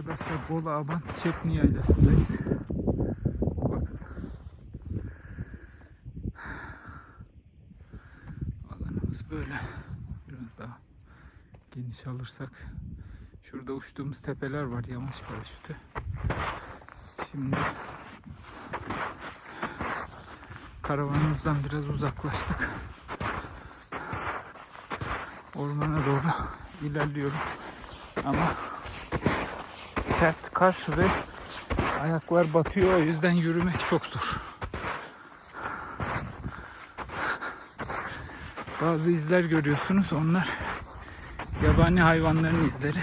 Arkadaşlar Bolu Abant Çepni Yaylası'ndayız. Bakın. Alanımız böyle. Biraz daha geniş alırsak. Şurada uçtuğumuz tepeler var yamaç paraşütü. Şimdi karavanımızdan biraz uzaklaştık. Ormana doğru ilerliyorum. Ama sert kar ve ayaklar batıyor. O yüzden yürümek çok zor. Bazı izler görüyorsunuz. Onlar yabani hayvanların izleri.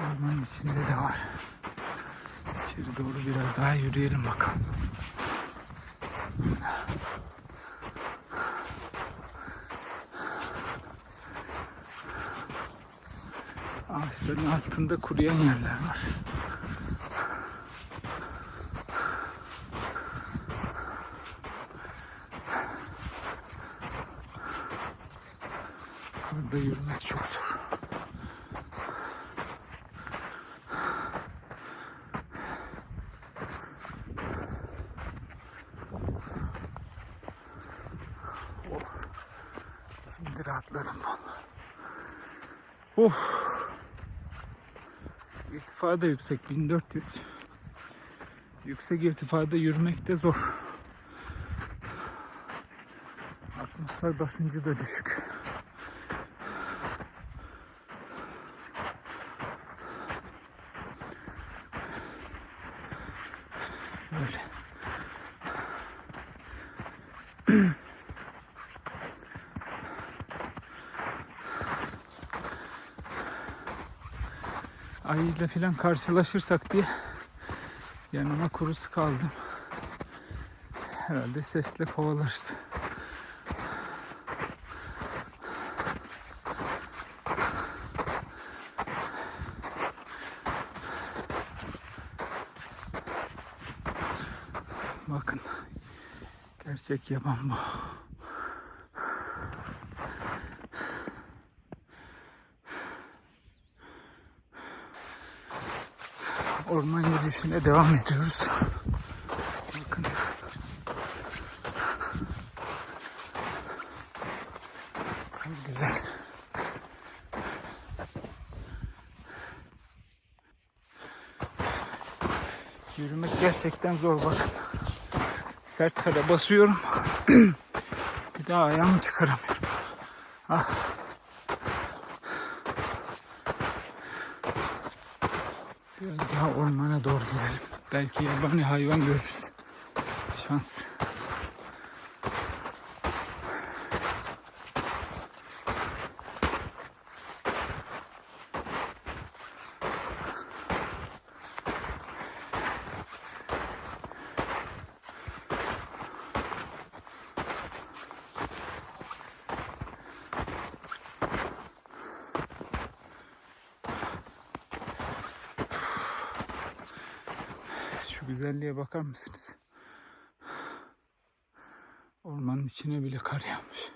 Bakın içinde de var. İçeri doğru biraz daha yürüyelim bakalım. Ağaçların altında kuruyan yerler var. Burada yürümek çok zor. Oh. Vallahi. Oh. İrtifa da yüksek 1400. Yüksek irtifada yürümek de zor. Atmosfer basıncı da düşük. Ayıyla falan karşılaşırsak diye yanıma kurusu kaldım. Herhalde sesle kovalarız. Bakın. Gerçek yaban bu. Orman yürüyüşüne devam ediyoruz. Bakın. Çok güzel. Yürümek gerçekten zor bakın. Sert kara basıyorum. Bir daha ayağımı çıkaramıyorum. Ah. Biraz daha ormana doğru gidelim. Belki yabani hayvan görürüz. Şans. Şu güzelliğe bakar mısınız? Ormanın içine bile kar yağmış.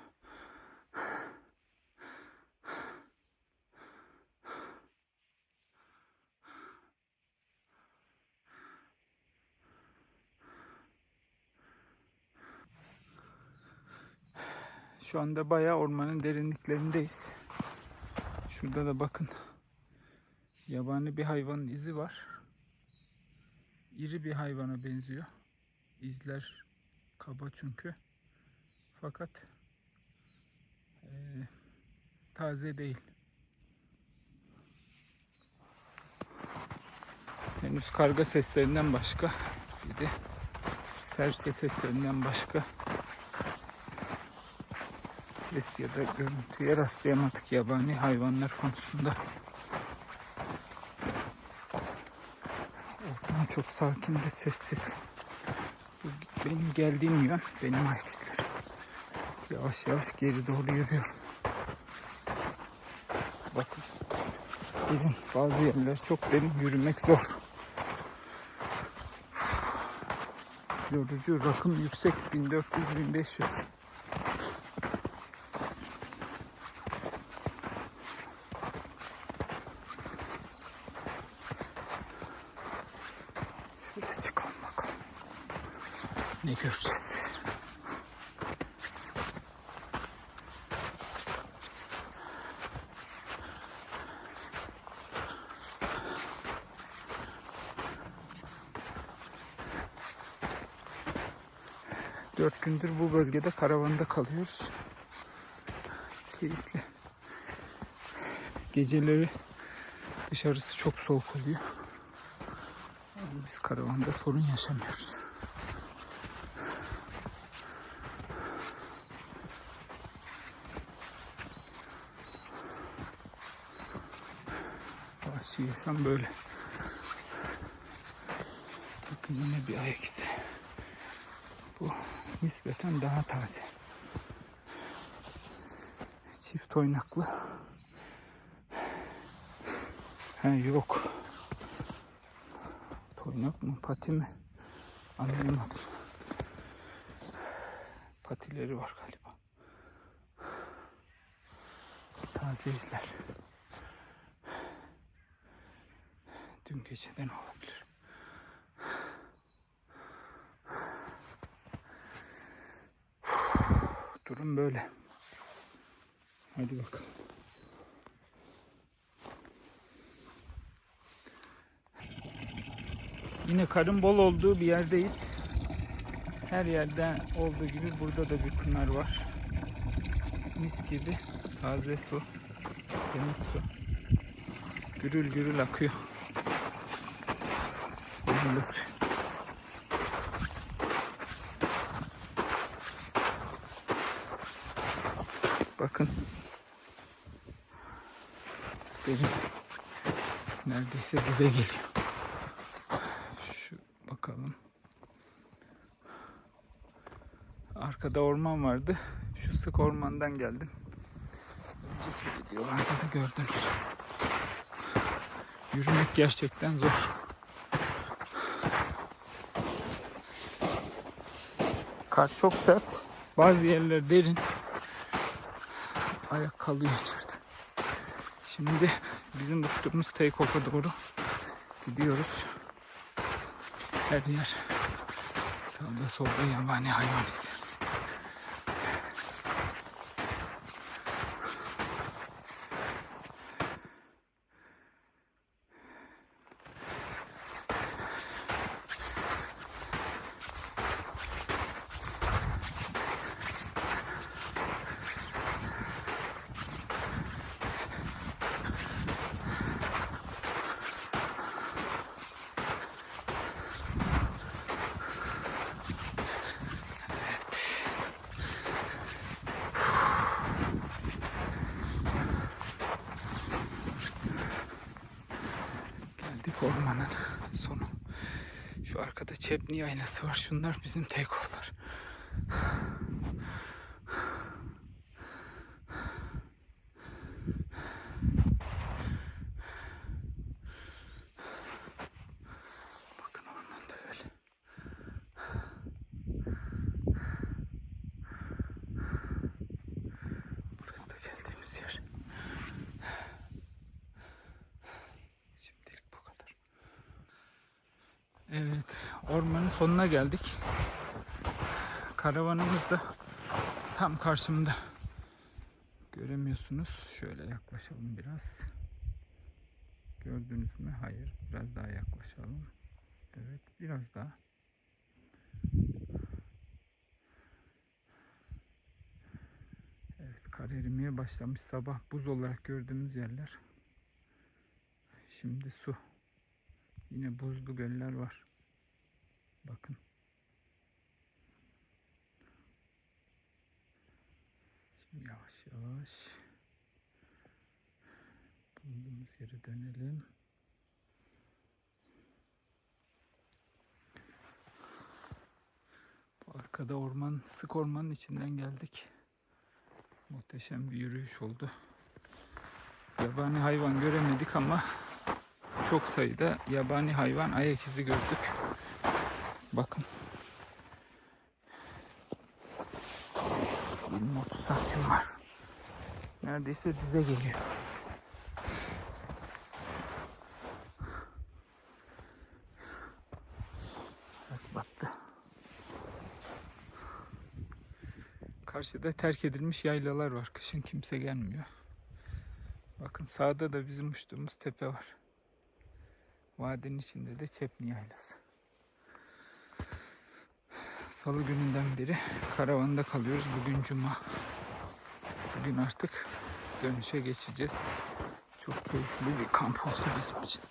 Şu anda bayağı ormanın derinliklerindeyiz. Şurada da bakın. Yabani bir hayvanın izi var iri bir hayvana benziyor. İzler kaba çünkü. Fakat e, taze değil. Henüz karga seslerinden başka bir de serçe seslerinden başka ses ya da görüntüye rastlayamadık yabani hayvanlar konusunda. Çok sakin ve sessiz. Benim geldiğim yön, benim ayak. Yavaş yavaş geri doğru yürüyorum. Bakın. Derin, bazı yerler çok derin, yürümek zor. Yorucu, rakım yüksek 1400-1500. Ne göreceğiz? Dört gündür bu bölgede karavanda kalıyoruz. Keyifli. Geceleri dışarısı çok soğuk oluyor. Biz karavanda sorun yaşamıyoruz. Yaşam böyle. Bakın yine bir ayak izi. Bu nispeten daha taze. Çift oynaklı. He yok. Toynak mı pati mi? Anlayamadım. Patileri var galiba. Taze izler. Dün geceden olabilir. Durum böyle. Hadi bakalım. Yine karın bol olduğu bir yerdeyiz. Her yerde olduğu gibi burada da bir pınar var. Mis gibi taze su, temiz su. Gürül gürül akıyor. Suyu. Bakın. Benim neredeyse bize geliyor. Şu bakalım. Arkada orman vardı. Şu sık ormandan geldim. Önceki videolarda da gördünüz. Yürümek gerçekten zor. Kar çok sert. Bazı yerler derin. Ayak kalıyor içeride. Şimdi bizim uçtuğumuz take-off'a doğru gidiyoruz. Her yer sağda solda yabani hayvan izi. Geldik ormanın sonu. Şu arkada Çepni aynası var. Şunlar bizim take-off'lar. Bakın Evet, ormanın sonuna geldik. Karavanımız da tam karşımda. Göremiyorsunuz. Şöyle yaklaşalım biraz. Gördünüz mü? Hayır. Biraz daha yaklaşalım. Evet, biraz daha. Evet, kar erimeye başlamış. Sabah buz olarak gördüğümüz yerler. Şimdi su. Yine buzlu göller var. Bakın. Şimdi yavaş yavaş bulunduğumuz yere dönelim. Bu arkada orman, sık ormanın içinden geldik. Muhteşem bir yürüyüş oldu. Yabani hayvan göremedik ama çok sayıda yabani hayvan ayak izi gördük. Bakın. 20-30 santim var. Neredeyse dize geliyor. Evet battı. Karşıda terk edilmiş yaylalar var. Kışın kimse gelmiyor. Bakın sağda da bizim uçtuğumuz tepe var. Vadinin içinde de Çepni Yaylası. Salı gününden beri karavanda kalıyoruz. Bugün cuma. Bugün artık dönüşe geçeceğiz. Çok keyifli bir kamp oldu bizim için.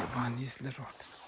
Yabani izler orada.